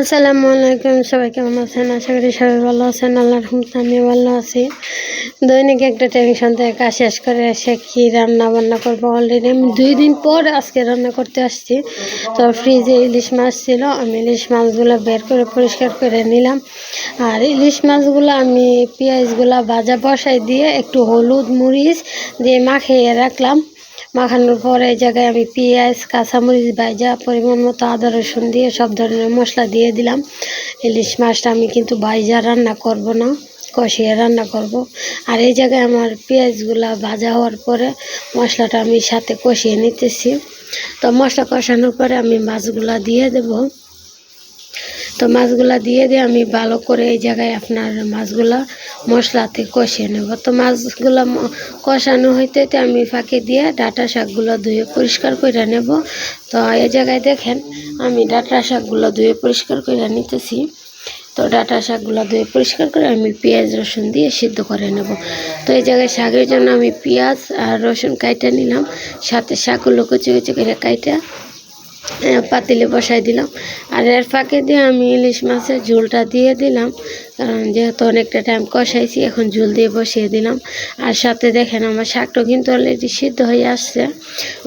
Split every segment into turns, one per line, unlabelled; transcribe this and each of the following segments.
আসসালামু আলাইকুম, সবাই কেমন আছেন? আশা করি সবাই ভালো আছেন। আল্লাহর রহমতে আমি ভালো আছি। দৈনিক একটা টেনশন থেকে কাজ শেষ করে এসে কি রান্না বান্না করব অলরেডি আমি দুই দিন পর আজকে রান্না করতে আসছি। তো ফ্রিজে ইলিশ মাছ ছিল, আমি ইলিশ মাছগুলো বের করে পরিষ্কার করে নিলাম। আর ইলিশ মাছগুলো আমি পেঁয়াজগুলো ভাজা বসাই দিয়ে একটু হলুদ মরিচ দিয়ে মাখিয়ে রাখলাম। মাখানোর পরে এই জায়গায় আমি পেঁয়াজ, কাঁচামরিচ, ভাজা, পরিমাণ মতো আদা, রসুন দিয়ে সব ধরনের মশলা দিয়ে দিলাম। ইলিশ মাছটা আমি কিন্তু ভাইজা রান্না করব না, কষিয়ে রান্না করব। আর এই জায়গায় আমার পেঁয়াজগুলা ভাজা হওয়ার পরে মশলাটা আমি সাথে কষিয়ে নিতেছি। তো মশলা কষানোর পরে আমি মাছগুলা দিয়ে দেবো। তো মাছগুলা দিয়ে দিয়ে আমি ভালো করে এই জায়গায় আপনার মাছগুলা মশলাতে কষিয়ে নেব। তো মাছগুলা কষানো হইতে আমি ফাঁকে দিয়ে ডাটা শাকগুলো ধুয়ে পরিষ্কার করে নেব। তো এই জায়গায় দেখেন, আমি ডাটা শাকগুলো ধুয়ে পরিষ্কার করে নিতেছি। তো ডাটা শাকগুলো ধুয়ে পরিষ্কার করে আমি পেঁয়াজ, রসুন দিয়ে সিদ্ধ করে নেব। তো এই জায়গায় শাকের জন্য আমি পেঁয়াজ আর রসুন কাইটা নিলাম। সাথে শাকগুলো কুচি কুচি করে কাইটা পাতিলে বসাই দিলাম। আর এর ফাঁকে দিয়ে আমি ইলিশ মাছের ঝোলটা দিয়ে দিলাম। কারণ যেহেতু অনেকটা টাইম কষাইছি, এখন ঝোল দিয়ে বসিয়ে দিলাম। আর সাথে দেখেন আমার শাকটা কিন্তু অলরেডি সিদ্ধ হয়ে আসছে।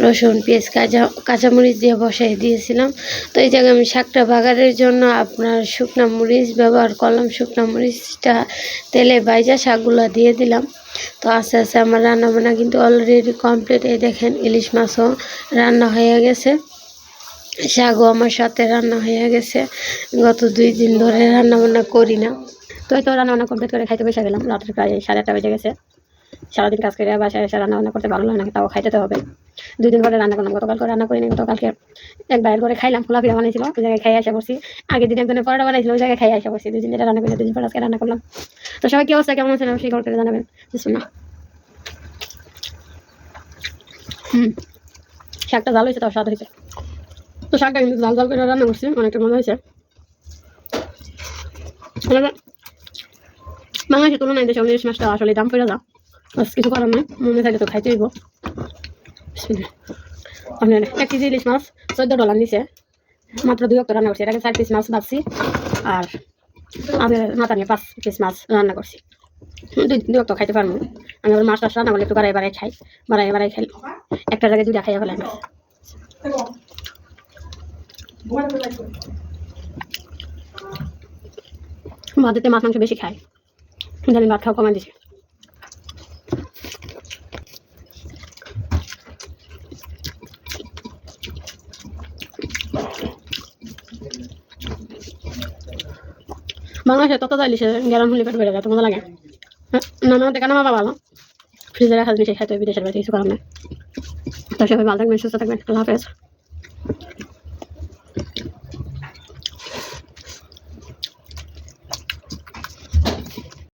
রসুন, পেঁয়াজ, কাঁচা, কাঁচামরিচ দিয়ে বসাই দিয়েছিলাম। তো এই জায়গায় আমি শাকটা বাগারের জন্য আপনার শুকনা মরিচ ব্যবহার করলাম। শুকনা মরিচটা তেলে বাইজা শাকগুলো দিয়ে দিলাম। তো আস্তে আস্তে আমার রান্না বান্না কিন্তু অলরেডি কমপ্লিট এই দেখেন ইলিশ মাছও রান্না হয়ে গেছে। শাকও আমার সাথে রান্না হয়ে গেছে। গত দুই দিন ধরে রান্না বান্না করি না। তো এই তো রান্না বান্না কমপ্লিট করে খাইতে বসে গেলাম। রাতের প্রায় সাড়ে আটটা বেজে গেছে। সারাদিন কাজ করে বাসায় এসে রান্না বান্না করতে ভালো লাগে না, তাও খাইতে তো হবে। দুই দিন পরে রান্না করলাম। গতকালকে রান্না করিনি, গতকালকে এক বাইর করে খাইলাম খোলা পিঠা বানাইছিল, ওই জায়গায় খাই আসা করছি। আগের দিন একজনের পরোটা বানাইছিল, ওই জায়গায় খাই আসা করছি। দুই দিন যেটা রান্না করি দুই দিন পর আজকে রান্না করলাম। তো সবাই কি অবস্থা? কেমন আছেন? অবশ্যই ঘর করে জানাবেন। না হুম। শাকটা ভালো হয়েছে তাও স্বাদ হয়েছে। তো শাকটা কিন্তু জাল জাল করে রান্না করছি, অনেকটা মজা হয়েছে। বাংলাদেশের তুলনায় দেশে ইলিশ মাছটা আসলে দাম পড়ে যা কিছু করার নাই মনে থাকলে তো খাইতে হইব। আপনার এক কেজি ইলিশ মাছ চোদ্দ ডলার নিচে। মাত্র দুই অক্ট রান্না করছি, এটাকে চার পিস মাছ ভাবছি আর আগে মাথা নিয়ে পাঁচ পিস মাছ রান্না করছি। দুই দুই অক্ট খাইতে পারব। আমি মাছ টাছ রান্না করলে একটু বাড়াই বাড়াই খাই বাড়াই বাড়াই খাই। একটা জায়গায় দুইটা খাইয়া ফেলাই ভাতেতে মাছ মাংস বেশি খায়। আমি ভাত খাওয়া কমাই দিছি। বাংলাদেশে তত যাইলি সে গ্যারাম হলে পেট বেড়ে যায় তো মজা লাগে। হ্যাঁ, না না দেখা না বাবা ফ্রিজে রাখা জিনিস খাইতে বিদেশের বাড়িতে কিছু করার নাই। তো সবাই ভালো থাকবেন সুস্থ থাকবেন। আল্লাহ হাফেজ।